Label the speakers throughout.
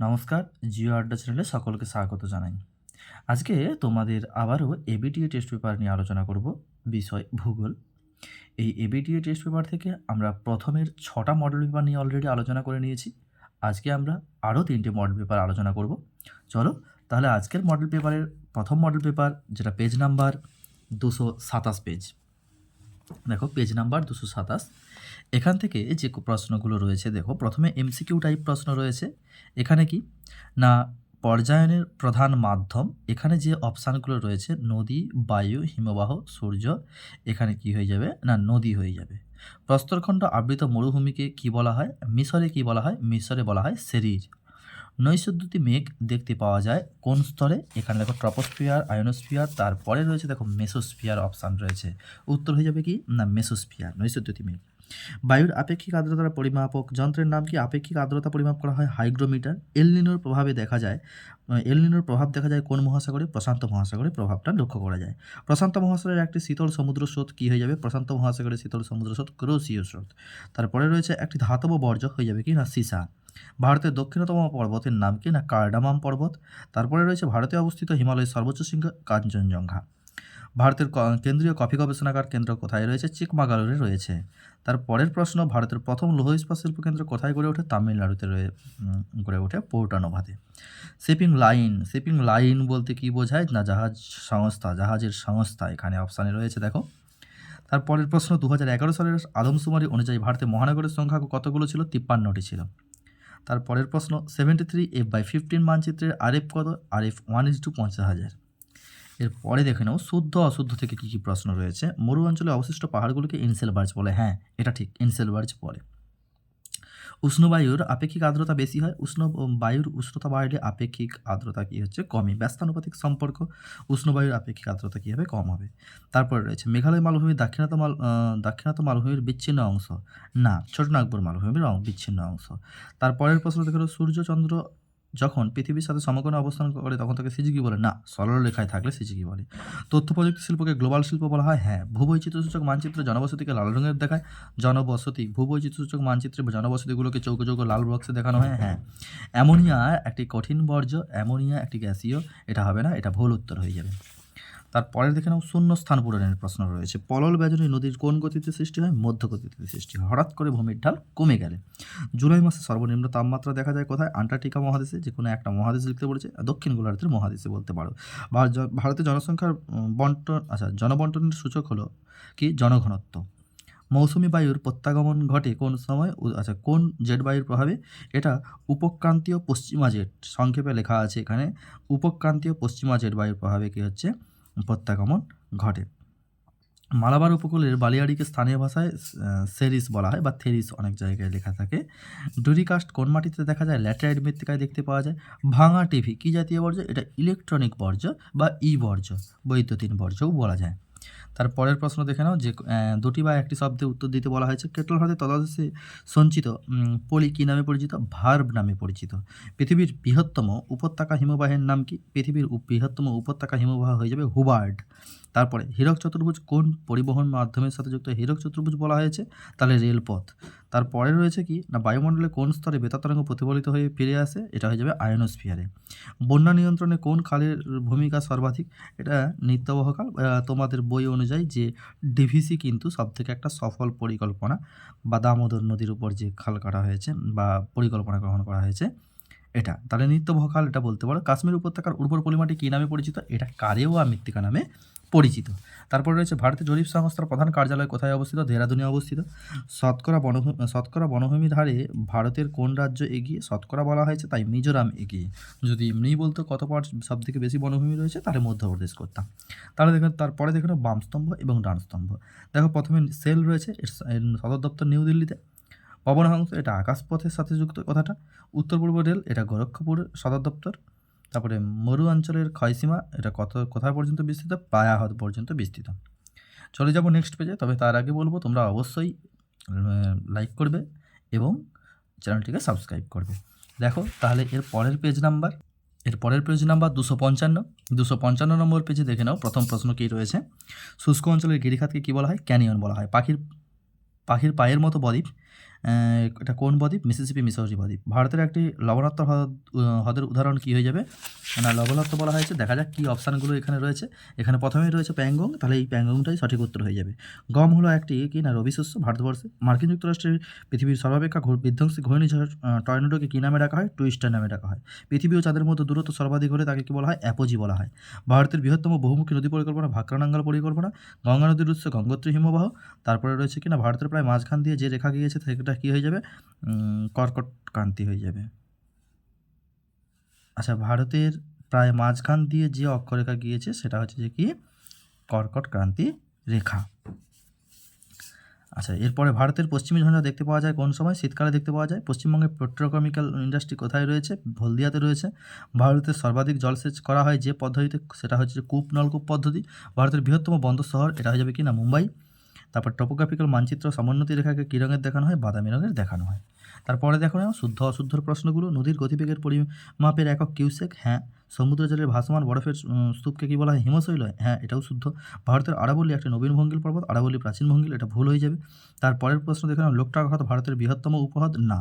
Speaker 1: নমস্কার, জিও আড্ডা চ্যানেলে সকলকে স্বাগত জানাই। আজকে তোমাদের আবারও এবিটিএ টেস্ট পেপার নিয়ে আলোচনা করব, বিষয় ভূগোল। এই এবিটিএ টেস্ট পেপার থেকে আমরা প্রথমের ছটা মডেল পেপার নিয়ে অলরেডি আলোচনা করে নিয়েছি। আজকে আমরা আরও তিনটে মডেল পেপার আলোচনা করব। চলো, তাহলে আজকের মডেল পেপারের প্রথম মডেল পেপার, যেটা পেজ নাম্বার দুশো সাতাশ পেজ। দেখো পেজ নাম্বার দুশো সাতাশ। এখান থেকে যে প্রশ্নগুলো রয়েছে, দেখো, প্রথমে এমসিকিউ টাইপ প্রশ্ন রয়েছে। এখানে কি? না, পর্যায়নের প্রধান মাধ্যম। এখানে যে অপশানগুলো রয়েছে, নদী, বায়ু, হিমবাহ, সূর্য, এখানে কি হয়ে যাবে? না, নদী হয়ে যাবে। প্রস্তরখণ্ড আবৃত মরুভূমিকে কি বলা হয়? মিশরে কি বলা হয়? মিশরে বলা হয় সেরির। নৈসদ্যুতি মেঘ দেখতে পাওয়া যায়। কোন স্তরে? এখানে দেখো ট্রপোস্ফিয়ার, আয়নোস্ফিয়ার, তারপরে রয়েছে দেখো মেসোস্ফিয়ার অপশান রয়েছে। উত্তর হয়ে যাবে কি? না, মেসোস্ফিয়ার নৈসদ্যুতি মেঘ। বায়ুর আপেক্ষিক আর্দ্রতার পরিমাপক যন্ত্রের নাম কি? আপেক্ষিক আর্দ্রতা পরিমাপ করা হয় হাইগ্রোমিটার। এলনিনোর প্রভাবে দেখা যায় এলনিনোর প্রভাব দেখা যায় কোন মহাসাগরে? প্রশান্ত মহাসাগরে প্রভাবটা লক্ষ্য করা যায়। প্রশান্ত মহাসাগরের একটি শীতল সমুদ্র স্রোত কী হয়ে যাবে? প্রশান্ত মহাসাগরের শীতল সমুদ্র স্রোত ক্রোসীয় স্রোত। তারপরে রয়েছে একটি ধাতব বর্জ্য, হয়ে যাবে কি? না, সিসা। ভারতের দক্ষিণতম পর্বতের নাম কি না কার্ডামাম পর্বত? তারপরে রয়েছে ভারতে অবস্থিত হিমালয়ের সর্বোচ্চ শৃঙ্গ কাঞ্চনজঙ্ঘা। ভারতের কেন্দ্রীয় কফি গবেষণাগার কেন্দ্র কোথায় রয়েছে? চিকমাগালুরে রয়েছে। তার পরের প্রশ্ন, ভারতের প্রথম লৌহ ইস্পাত শিল্প কেন্দ্র কোথায় গড়ে ওঠে? তামিলনাড়ুতে গড়ে ওঠে পোর্টানোভাতে শিপিং লাইন শিপিং লাইন বলতে কি বোঝায়? না, জাহাজ সংস্থা, জাহাজের সংস্থা, এখানে অপশানে রয়েছে, দেখো। তারপরের প্রশ্ন দু হাজার এগারো সালের আদমশুমারি অনুযায়ী ভারতে মহানগরের সংখ্যা কতগুলো ছিল? তিপ্পান্নটি ছিল। তারপরের প্রশ্ন seventy three F by fifteen মানচিত্রের আরএফ কত? আরএফ ওয়ান ইজ টু পঞ্চাশ হাজার। এরপরে দেখে নাও, শুদ্ধ অশুদ্ধ থেকে কী কী প্রশ্ন রয়েছে? মরু অঞ্চলে অবশিষ্ট পাহাড়গুলোকে ইনসেল বার্জ বলে। হ্যাঁ এটা ঠিক ইনসেল বার্জ বলে। উষ্ণ বায়ুর আপেক্ষিক আর্দ্রতা বেশি হয়। উষ্ণ বায়ুর উষ্ণতা বাড়লে আপেক্ষিক আর্দ্রতা কী হচ্ছে? কমে। ব্যস্তানুপাতিক সম্পর্ক উষ্ণ বায়ুর আপেক্ষিক আর্দ্রতা কী হবে কম হবে? তারপরে রয়েছে, মেঘালয় মালভূমির দাক্ষিণাত মাল দাক্ষিণাত মালভূমির বিচ্ছিন্ন অংশ। না ছোটনাগপুর মালভূমির বিচ্ছিন্ন অংশ। তারপরের প্রশ্ন দেখে সূর্যচন্দ্র যখন পৃথিবীর সাথে সমকোণে অবস্থান করে তখন তাকে সিজিকি বলে। না, সরল রেখায় থাকলে সিজিকি বলে। তথ্য প্রযুক্তি শিল্পকে গ্লোবাল শিল্প বলা হয়? হ্যাঁ ভূবৈচিত্রসূচক মানচিত্রে জনবসতিকে লাল রঙের দেখায়। জনবসতি ভূবৈচিত্রসূচক মানচিত্রে জনবসতিগুলোকে চৌকো চৌকো লাল বক্সে দেখানো হয়? হ্যাঁ। অ্যামোনিয়া একটি কঠিন বর্জ্য, অ্যামোনিয়া একটি গ্যাসীয়। এটা হবে না, এটা ভুল উত্তর হয়ে যাবে। তারপরে দেখে নাও শূন্য স্থান পূরণের প্রশ্ন রয়েছে। পলল ব্যজনী নদীর কোন গতিতে সৃষ্টি হয়? মধ্য গতিতে সৃষ্টি হয়। হঠাৎ করে ভূমির ঢাল কমে গেলে। জুলাই মাসে সর্বনিম্ন তাপমাত্রা দেখা যায় কোথায়? আন্টার্কটিকা মহাদেশে, যে কোনো একটা মহাদেশ লিখতে বলেছে। দক্ষিণ গোলার্ধের মহাদেশে বলতে পারো। ভার- ভারতের জনসংখ্যার বন্টন আচ্ছা জনবন্টনের সূচক হলো কি? জনঘনত্ব। মৌসুমি বায়ুর প্রত্যাগমন ঘটে কোন সময়? আচ্ছা কোন জেট বায়ুর প্রভাবে? এটা উপক্রান্তীয় পশ্চিমা জেট সংক্ষেপে লেখা আছে এখানে। উপক্রান্তীয় পশ্চিমা জেট বায়ুর প্রভাবে কী হচ্ছে? প্রত্যাগমন ঘটে। মালাবার উপকূলের বালিয়াড়িকে স্থানীয় ভাষায় সেরিস বলা হয় বা থেরিস অনেক জায়গায় লেখা থাকে। ডুরিকাস্ট কোন মাটিতে দেখা যায়? ল্যাটেরাইট মৃত্তিকায় দেখতে পাওয়া যায়। ভাঙা টিভি, কী জাতীয় বর্জ্য? এটা ইলেকট্রনিক বর্জ্য বা ই বর্জ্য, বৈদ্যুতিন বর্জ্যও বলা যায়। তারপরের প্রশ্ন দেখে নাও যে দুটি বা একটি শব্দে উত্তর দিতে বলা হয়েছে, কেটল হ্রদে তদাদেশে সঞ্চিত পলি কী নামে পরিচিত? ভার্ব নামে পরিচিত। পৃথিবীর বৃহত্তম উপত্যকা হিমবাহের নাম কি? পৃথিবীর বৃহত্তম উপত্যকা হিমবাহ হয়ে যাবে হুবার্ড। তারপরে হীরক চতুর্ভুজ কোন পরিবহন মাধ্যমের সাথে যুক্ত? হীরক চতুর্ভুজ বলা হয়েছে তাহলে রেলপথ। তারপরে রয়েছে কি? না, বায়ুমণ্ডলে কোন স্তরে বেতার তরঙ্গ প্রতিফলিত হয়ে ফিরে আসে? এটা হয়ে যাবে আয়নোস্ফিয়ারে। বন্যা নিয়ন্ত্রণে কোন খালের ভূমিকা সর্বাধিক? এটা নিত্যবহকাল তোমাদের বই অনুযায়ী যে ডিভিসি কিন্তু সবথেকে একটা সফল পরিকল্পনা। বা দামোদর নদীর উপর যে খাল কাটা হয়েছে বা পরিকল্পনা গ্রহণ করা হয়েছে, এটা। তাহলে নিত্যবহ খাল এটা বলতে পারো। কাশ্মীর উপত্যকার উর্বর পলিমাটি কী নামে পরিচিত? এটা কারেওয়া মৃত্তিকা নামে পরিচিত। তারপর রয়েছে ভারতের জরিপ সংস্থার প্রধান কার্যালয় কোথায় অবস্থিত? দেহরাদুনে অবস্থিত। শতকরা বনভূমি, শতকরা বনভূমির হারে ভারতের কোন রাজ্য এগিয়ে শতকরা বলা হয়েছে, তাই মিজোরাম এগিয়ে। যদি এমনিই বলতো কত পার সব থেকে বেশি বনভূমি রয়েছে, তাহলে মধ্যপ্রদেশ করতাম। তাহলে দেখুন, তারপরে দেখুন বাম স্তম্ভ এবং ডান স্তম্ভ। দেখো, প্রথমে সেল রয়েছে সদর দপ্তর নিউ দিল্লিতে। পবনহংস, এটা আকাশপথের সাথে যুক্ত কথাটা। উত্তর পূর্ব রেল, এটা গোরক্ষপুরের সদর দপ্তর। তারপরে মরু অঞ্চলের ক্ষয়সীমা, এটা কত কোথায় পর্যন্ত বিস্তৃত? পায়া পায়াহত পর্যন্ত বিস্তৃত। চলে যাব নেক্সট পেজে তবে তার আগে বলব, তোমরা অবশ্যই লাইক করবে এবং চ্যানেলটিকে সাবস্ক্রাইব করবে। দেখো, তাহলে এর পরের পেজ নাম্বার এর পরের পেজ নাম্বার দুশো পঞ্চান্ন। দুশো পঞ্চান্ন নম্বর পেজে দেখে নাও, প্রথম প্রশ্ন কী রয়েছে? শুষ্ক অঞ্চলের গিরিখাতকে কী বলা হয়? ক্যানিয়ন বলা হয়। পাখির পাখির পায়ের মতো বদ্বীপ। এটা কোন বদ্বীপ? মিসিসিপি মিসৌরি বদ্বীপ। ভারতের একটি লবণাক্ত হ্রদ হ্রদের উদাহরণ কী হয়ে যাবে? না, লবণাক্ত বলা হয়েছে। দেখা যাক কী অপশানগুলো এখানে রয়েছে। এখানে প্রথমেই রয়েছে প্যাংগং। তাহলে এই প্যাংগংটাই সঠিক উত্তর হয়ে যাবে। গম হলো একটি কি না, রবি শস্য ভারতবর্ষে। মার্কিন যুক্তরাষ্ট্রের পৃথিবীর সর্বাপেক্ষা বিধ্বংসী ঘূর্ণিঝড় টর্নেডোকে কী নামে ডাকা হয়? টুইস্টার নামে ডাকা হয়। পৃথিবী ও চাঁদের মধ্যে দূরত্ব সর্বাধিক হলে তাকে কী বলা হয়? অ্যাপোজি বলা হয়। ভারতের বৃহত্তম বহুমুখী নদী পরিকল্পনা, ভাকরানাঙ্গাল পরিকল্পনা, গঙ্গা নদীর উৎস, গঙ্গোত্রী হিমবাহ। তারপরে রয়েছে কিনা ভারতের প্রায় মাঝখান দিয়ে যে রেখা গিয়েছে সেটা কী হয়ে যাবে? কর্কট ক্রান্তি হয়ে যাবে। আচ্ছা ভারতের প্রায় মাঝখান দিয়ে যে অক্ষরেখা গিয়েছে, সেটা হচ্ছে যে কি? কর্কট ক্রান্তি রেখা। আচ্ছা এরপরে ভারতের পশ্চিমী ঝঞ্ঝা দেখতে পাওয়া যায় কোন সময়? শীতকালে দেখতে পাওয়া যায়। পশ্চিমবঙ্গের পেট্রোকেমিক্যাল ইন্ডাস্ট্রি কোথায় রয়েছে? হলদিয়াতে রয়েছে। ভারতের সর্বাধিক জলসেচ করা হয় যে পদ্ধতিতে? সেটা হচ্ছে কূপ নলকূপ পদ্ধতি। ভারতের বৃহত্তম বন্দর শহর, এটা হয়ে যাবে কি না? মুম্বাই। তারপর টপোগ্রাফিক্যাল মানচিত্র সমোন্নতি রেখাকে কী রঙের দেখানো হয়? বাদামি রঙের দেখানো হয়। তারপরে দেখো না, শুদ্ধ অশুদ্ধর প্রশ্নগুলো, নদীর গতিবেগের পরিমাপের একক কিউসেক হ্যাঁ। সমুদ্র জলের ভাসমান বরফের স্তূপকে কী বলা হয়? হিমশৈল হ্যাঁ এটাও শুদ্ধ। ভারতের আরাবল্লী একটি নবীন ভঙ্গিল পর্বত আরাবল্লী প্রাচীন ভঙ্গিল, এটা ভুল হয়ে যাবে। তারপরের প্রশ্ন দেখে নাও হ্রদ ভারতের বৃহত্তম উপহ্রদ? না।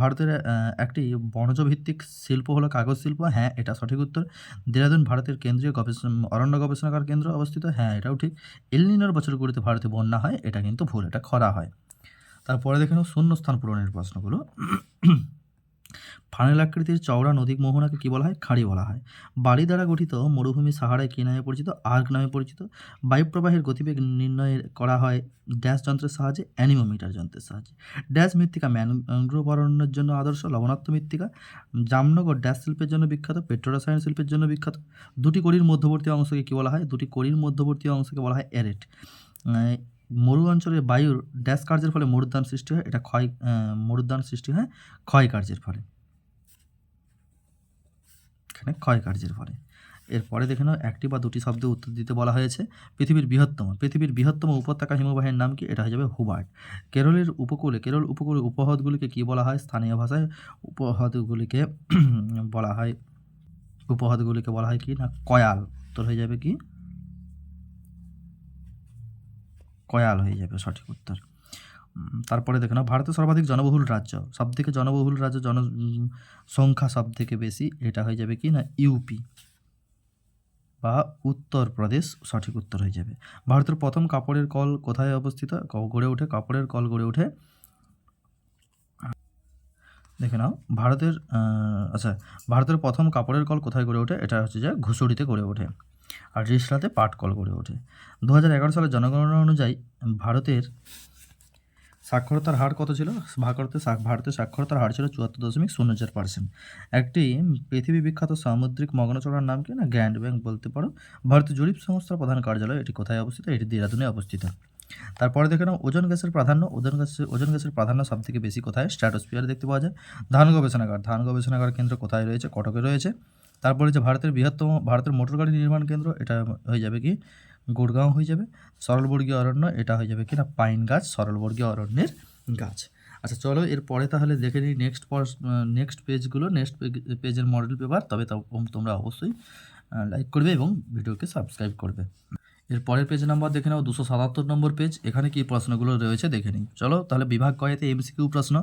Speaker 1: ভারতের একটি বনজ ভিত্তিক শিল্প হলো কাগজ শিল্প হ্যাঁ এটা সঠিক উত্তর। দেরাদুন ভারতের কেন্দ্রীয় গবেষণা অরণ্য গবেষণাগার কেন্দ্র অবস্থিত হ্যাঁ এটাও ঠিক। এলনিনোর বছরগুলিতে ভারতে বন্যা হয়, এটা কিন্তু ভুল, এটা খরা হয়। তারপরে দেখে নাও শূন্যস্থান পূরণের প্রশ্নগুলো। ফানেল আকৃতির চওড়া নদী মোহনাকে কী বলা হয়? খাড়ি বলা হয়। বালি দ্বারা গঠিত মরুভূমি সাহারায় কী নামে পরিচিত? আর্ক নামে পরিচিত। বায়ুপ্রবাহের গতিবেগ নির্ণয় করা হয় ড্যাশ যন্ত্রের সাহায্যে অ্যানিমোমিটার যন্ত্রের সাহায্যে। ড্যাশ মৃত্তিকা ম্যানগ্রোভ অরণ্যের জন্য আদর্শ লবণাক্ত মৃত্তিকা। জামনগর ড্যাশ শিল্পের জন্য বিখ্যাত পেট্রোরসায়ন শিল্পের জন্য বিখ্যাত। দুটি কড়ির মধ্যবর্তী অংশকে কী বলা হয়? দুটি কড়ির মধ্যবর্তী অংশকে বলা হয় আহ, মরু অঞ্চলের বায়ুর ড্যাশ কার্যের ফলে মরুদ্যান সৃষ্টি হয়। এটা ক্ষয় মরুদ্যান সৃষ্টি হয় ক্ষয় কার্যের ফলে। এখানে ক্ষয় কার্যের ফলে। এরপরে দেখে নাও, একটি বা দুটি শব্দে উত্তর দিতে বলা হয়েছে। পৃথিবীর বৃহত্তম পৃথিবীর বৃহত্তম উপত্যকা হিমবাহের নাম কি? এটা হয়ে যাবে হুবার্ট। কেরলের উপকূলে, কেরল উপকূলে উপহ্রদগুলিকে কী বলা হয়? স্থানীয় ভাষায় উপহ্রদগুলিকে বলা হয়, উপহ্রদগুলিকে বলা হয় কি না? কয়াল। উত্তর হয়ে যাবে কি? কয়াল হয়ে যাবে সঠিক উত্তর। তারপরে দেখে নাও, ভারতের সর্বাধিক জনবহুল রাজ্য। সবথেকে জনবহুল রাজ্য জন, সংখ্যা সব থেকে বেশি, এটা হয়ে যাবে কি না ইউপি বা উত্তরপ্রদেশ সঠিক উত্তর হয়ে যাবে। ভারতের প্রথম কাপড়ের কল কোথায় অবস্থিত? গড়ে ওঠে, কাপড়ের কল গড়ে ওঠে। দেখে নাও, ভারতের আচ্ছা ভারতের প্রথম কাপড়ের কল কোথায় গড়ে ওঠে? এটা হচ্ছে যে ঘুষুড়িতে গড়ে ওঠে। আর রিসলাতে পাট কল গড়ে ওঠে। দু হাজার এগারো সালের জনগণনা অনুযায়ী ভারতের সাক্ষরতার হার কত ছিল? ভারতের ভারতের সাক্ষরতার হার ছিল চুয়াত্তর দশমিক শূন্য চার পার্সেন্ট একটি পৃথিবী বিখ্যাত সামুদ্রিক মগ্নচড়ার নাম কি না? গ্র্যান্ড ব্যাংক বলতে পারো। ভারতীয় জরিপ সংস্থার প্রধান কার্যালয় এটি কোথায় অবস্থিত? এটি দেরাদুনে অবস্থিত। তারপরে দেখে নাও, ওজন গ্যাসের প্রাধান্য, ওজন গ্যাসের ওজন গ্যাসের প্রাধান্য সব থেকে বেশি কোথায়? স্ট্র্যাটোস্ফিয়ারে দেখতে পাওয়া যায়। ধান গবেষণাগার ধান গবেষণাগার কেন্দ্র কোথায় রয়েছে? কটকে রয়েছে। তারপরে যে ভারতের বৃহত্তম, ভারতের মোটর গাড়ি নির্মাণ কেন্দ্র, এটা হয়ে যাবে কি? গুড়গাঁও হয়ে যাবে। সরলবর্গীয় অরণ্য, এটা হয়ে যাবে কি না পাইন গাছ, সরলবর্গীয় অরণ্যের গাছ। আচ্ছা চলো এরপরে তাহলে দেখে নিই নেক্সট নেক্সট পেজগুলো নেক্সট পেজের মডেল পেপার তবে তোমরা অবশ্যই লাইক করবে এবং ভিডিওকে সাবস্ক্রাইব করবে। এর পরের পেজ নাম্বার দেখে নাও, দুশো সাতাত্তর নম্বর পেজ এখানে কি প্রশ্নগুলো রয়েছে দেখে নিই। চলো তাহলে বিভাগ কয়েতে এমসিকিউ প্রশ্ন।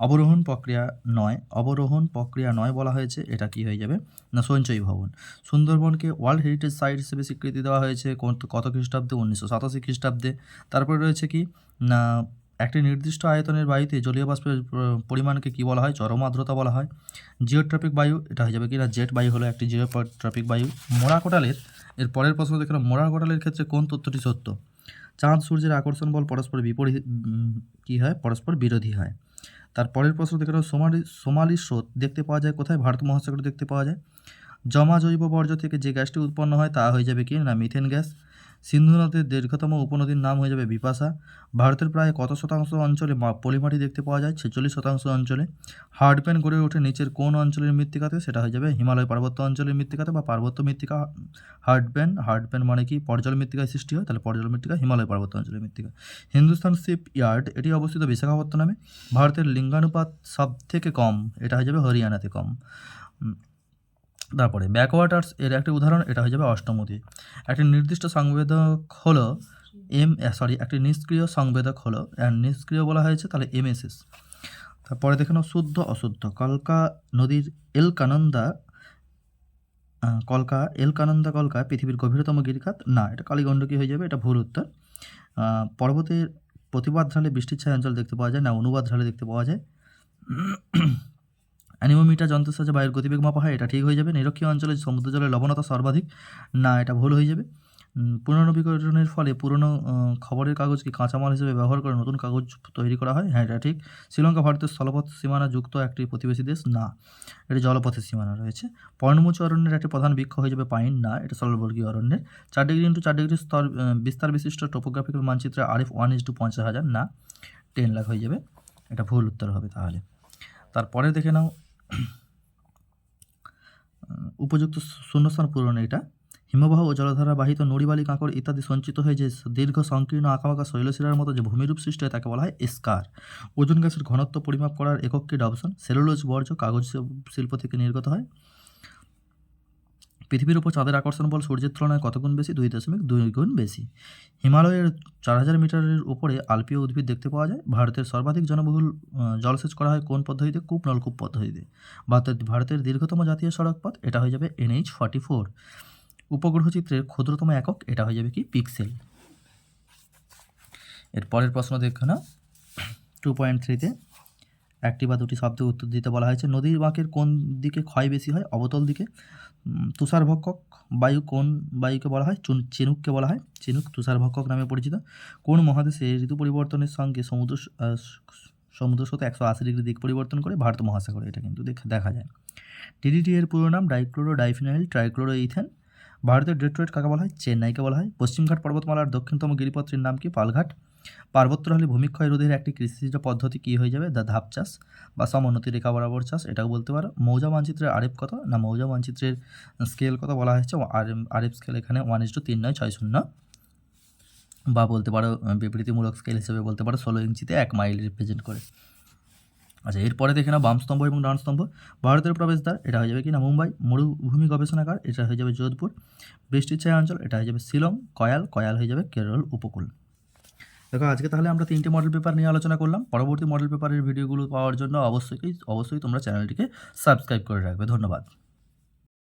Speaker 1: অবরোহণ প্রক্রিয়া নয় অবরোহণ প্রক্রিয়া নয় বলা হয়েছে এটা কি হয়ে যাবে? না সঞ্চয়ী ভবন। সুন্দরবনকে ওয়ার্ল্ড হেরিটেজ সাইট হিসেবে স্বীকৃতি দেওয়া হয়েছে কত- খ্রিস্টাব্দে? উনিশশো সাতাশি খ্রিস্টাব্দে। তারপরে রয়েছে কি? না একটি নির্দিষ্ট আয়তনের বায়ুতে জলীয় বাষ্পের পরিমাণকে কী বলা হয়? চরম আর্দ্রতা বলা হয়। জিওট্রপিক বায়ু এটা হয়ে যাবে কি? না জেট বায়ু হলো একটি জিওট্রপিক বায়ু। মোড়া কোটালের এর পরের প্রশ্ন দেখে নাও, মোড়া কোটালের ক্ষেত্রে কোন তথ্যটি সত্য? চাঁদ সূর্যের আকর্ষণ বল পরস্পর বিপরীত কী হয়? পরস্পর বিরোধী হয়। তার পরের প্রশ্ন দেখে সোমালি সোমালি স্রোত দেখতে পাওয়া যায় কোথায়? ভারত মহাসাগরে দেখতে পাওয়া যায়। জমা জৈব বর্জ্য থেকে যে গ্যাসটি উৎপন্ন হয় তা হয়ে যাবে কি না? Methane gas. সিন্ধু নদের দীর্ঘতম উপনদীর নাম হয়ে যাবে বিপাশা। ভারতের প্রায় কত শতাংশ অঞ্চলে পলিমাটি দেখতে পাওয়া যায়? ছেচল্লিশ শতাংশ অঞ্চলে। হার্ডপ্যান গড়ে ওঠে নিচের কোন অঞ্চলের মৃত্তিকাতে? সেটা হয়ে যাবে হিমালয় পার্বত্য অঞ্চলের মৃত্তিকাতে বা পার্বত্য মৃত্তিকা হার্ডপ্যান হার্ডপ্যান মানে কি? পর্জল মৃত্তিকায় সৃষ্টি হয়, তাহলে পর্জল মৃত্তিকা হিমালয় পার্বত্য অঞ্চলের মৃত্তিকা। হিন্দুস্তান শিপ ইয়ার্ড, এটি অবস্থিত বিশাখাপত্তনমে। ভারতের লিঙ্গানুপাত সব থেকে কম, এটা হয়ে যাবে হরিয়ানাতে কম। তারপরে ব্যাকওয়াটার্স এর একটি উদাহরণ, এটা হয়ে যাবে অষ্টমতি একটি নির্দিষ্ট সংবেদক হলো এম সরি একটি নিষ্ক্রিয় সংবেদক হলো নিষ্ক্রিয় বলা হয়েছে তাহলে এমএসএস তারপরে দেখে নাও, শুদ্ধ, অশুদ্ধ। কলকা নদীর এলকানন্দা কলকা এলকানন্দা কলকা পৃথিবীর গভীরতম গিরিখাত? না, এটা কালীগণ্ডকী হয়ে যাবে? এটা ভুল উত্তর। পর্বতের প্রতিবাদ ঢালে বৃষ্টির ছায়া অঞ্চল দেখতে পাওয়া যায়, না, অনুবাদ ঢালে দেখতে পাওয়া যায়। অ্যানিমোমিটার যন্ত্রের সাহায্যে বায়ুর গতিবেগ মাপা হয়, এটা ঠিক হয়ে যাবে। নিরক্ষীয় অঞ্চলে সমুদ্র জলের লবণতা সর্বাধিক, না, এটা ভুল হয়ে যাবে। পুনর্নবীকরণের ফলে পুরনো খবরের কাগজকে কাঁচামাল হিসেবে ব্যবহার করে নতুন কাগজ তৈরি করা হয়? হ্যাঁ এটা ঠিক। শ্রীলঙ্কা, ভারতের স্থলপথ সীমানা যুক্ত একটি প্রতিবেশী দেশ? না, এটি জলপথের সীমানা রয়েছে। পর্ণমোচী অরণ্যের একটি প্রধান বৃক্ষ হয়ে যাবে পাইন? না, এটা সরলবর্গীয় অরণ্যের। চার ডিগ্রি ইন্টু চার ডিগ্রি স্তর বিস্তার বিশিষ্ট টোপোগ্রাফিক্যাল মানচিত্রে আরিফ ওয়ান ইস টু পঞ্চাশ হাজার, না, টেন লাখ হয়ে যাবে। এটা ভুল উত্তর হবে তাহলে। তারপরে দেখে নাও উপযুক্ত শূন্যস্থান পূরণ এটা। হিমবাহ ও জলধারা বাহিত নড়িবালি কাঁকড় ইত্যাদি সঞ্চিত হয়ে যে দীর্ঘ সংকীর্ণ আঁকাবাঁকা শৈলশিরার মতো যে ভূমিরূপ সৃষ্টি হয় তাকে বলা হয় স্কার। ওজন গ্যাসের ঘনত্ব পরিমাপ করার একক কি ডবসন সেলুলোজ বর্জ্য কাগজ শিল্প থেকে নির্গত হয়। পৃথিবীর উপর চাঁদের আকর্ষণ বল সূর্যের তুলনায় কত গুণ বেশি? দুই দশমিক দুই গুণ বেশি। হিমালয়ের চার হাজার মিটারের উপরে আলপীয় উদ্ভিদ দেখতে পাওয়া যায়। ভারতের সর্বাধিক জনবহুল জলসেচ করা হয় কোন পদ্ধতিতে? কূপ, নলকূপ পদ্ধতিতে। ভারতের ভারতের দীর্ঘতম জাতীয় সড়ক পথ, এটা হয়ে যাবে এনএইচ ফর্টি ফোর। উপগ্রহ চিত্রের ক্ষুদ্রতম একক, এটা হয়ে যাবে কি? পিক্সেল। এর পরের প্রশ্ন দেখো না। টু পয়েন্ট থ্রিতে একটি বা দুটি শব্দে উত্তর দিতে বলা হয়েছে। নদীর বাঁকের কোন দিকে ক্ষয় বেশি হয়? অবতল দিকে। তুষারভক্ষক বায়ু কোন বায়ুকে বলা হয়? চুন চিনুককে বলা হয়। চিনুক তুষারভক্ষক নামে পরিচিত। কোন মহাদেশে ঋতু পরিবর্তনের সঙ্গে সমুদ্র সমুদ্র স্রোত একশো আশি ডিগ্রি দিক পরিবর্তন করে ভারত মহাসাগরে। এটা কিন্তু দেখ- যায়। ডিডিটি এর পুরো নাম ডাইক্লোরো ডাইফিনাইল ট্রাইক্লোরো ইথেন ভারতের ডেট্রয়েট কাকে বলা হয়? চেন্নাইকে বলা হয়। পশ্চিমঘাট পর্বতমালার দক্ষিণতম গিরিপথটির নাম কি? পালঘাট। পার্বত্য হলে ভূমিক্ষয় রোধের একটি কৃষিজ পদ্ধতি কী হয়ে যাবে? দা ধাপ চাষ বা সমোন্নতি রেখা বরাবর চাষ, এটাও বলতে পারো। মৌজা মানচিত্রের আরেফ কত? না, মৌজা মানচিত্রের স্কেল কত বলা হয়েছে? আরেফ স্কেল এখানে ওয়ান ইস টু তিন নয়, ছয় শূন্য। বা বলতে পারো বিবৃতিমূলক স্কেল হিসেবে বলতে পারো, ষোলো ইঞ্চিতে এক মাইল রিপ্রেজেন্ট করে। আচ্ছা এরপরে দেখে না বাম স্তম্ভ এবং ডান স্তম্ভ। ভারতের প্রবেশদ্বার, এটা হয়ে যাবে কি না মুম্বাই। মরুভূমি গবেষণাগার, এটা হয়ে যাবে যোধপুর। বৃষ্টির ছায়া অঞ্চল এটা হয়ে যাবে শিলং। কয়াল কয়াল হয়ে যাবে কেরল উপকূল। দেখো, আজকে তাহলে আমরা তিনটে মডেল পেপার নিয়ে আলোচনা করলাম। পরবর্তী মডেল পেপারের ভিডিওগুলো পাওয়ার জন্য অবশ্যই অবশ্যই তোমরা চ্যানেলটিকে সাবস্ক্রাইব করে রাখবে। ধন্যবাদ।